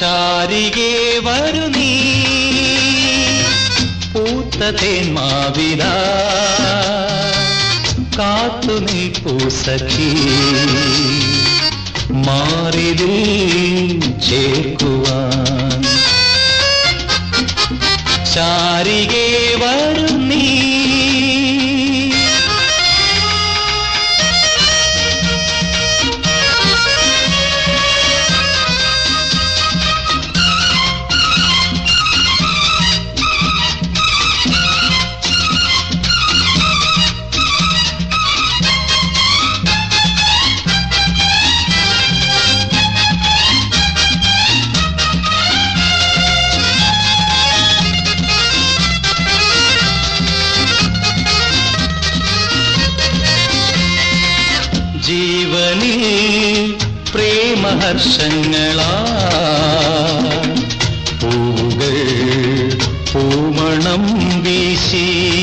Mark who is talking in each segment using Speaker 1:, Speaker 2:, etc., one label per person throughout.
Speaker 1: ಶಾರಿಗೆ ವರುಣಿ பூத்ததேன் மாவினா காத்து நிற்பு சகி மாறிதில் சேர்க்குவான் சாரிகே ജീവനിൽ പ്രേമഹർഷങ്ങളാ. പൂവുകൾ പൂമണം വീശി.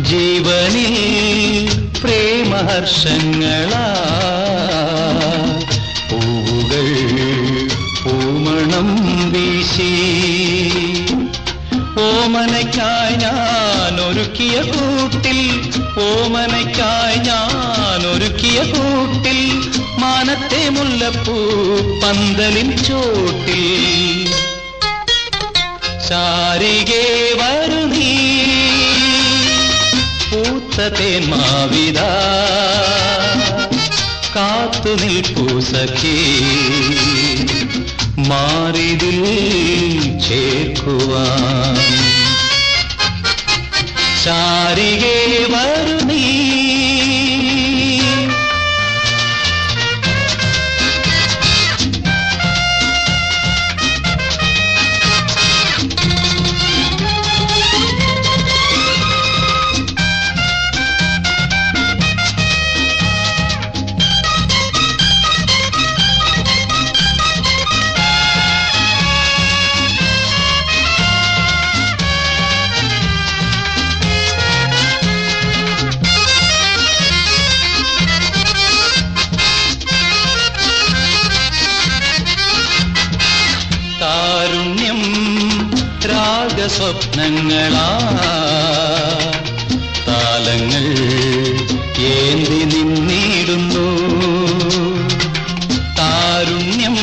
Speaker 1: ജീവനി പ്രേമഹർഷങ്ങളാ. ഓമനയ്ക്കായി ഞാൻ കൂട്ടിൽ ഓമനയ്ക്കായി ഞാൻ ഒരുക്കിയ കൂട്ടിൽ മാനത്തെ മുല്ലപ്പൂ പന്തലിൻ ചോട്ടിൽ. ചാരികേ വരു പൂത്തതേൻ മാവിത കാത്തു നിൽപ്പൂ സഖി. മാറിതിൽ ചേർക്കുവാൻ சாரியே வரும் രാഗസ്വപ്നങ്ങളാ താലങ്ങൾ ഏന്തി നിന്നിടുന്നു. താരുണ്യം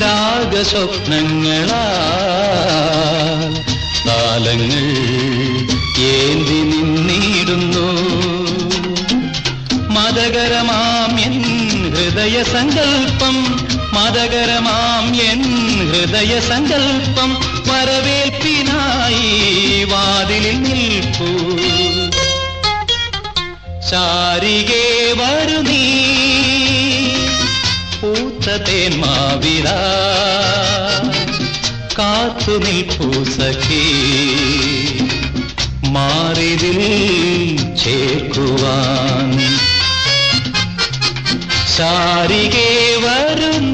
Speaker 1: രാഗസ്വപ്നങ്ങളാ. താലങ്ങൾ ஹிருதய சங்கல்பம் மதகரமாம் என் ஹிருதய சங்கல்பம் வரவேற்பினாய் வாதிலில் நிற்பு. சாரிகே வருணி பூத்த தேன் மாவிரா காத்து நிற்பு சகி மாறிதில் சேர்க்குவான். சாரிகே வரும்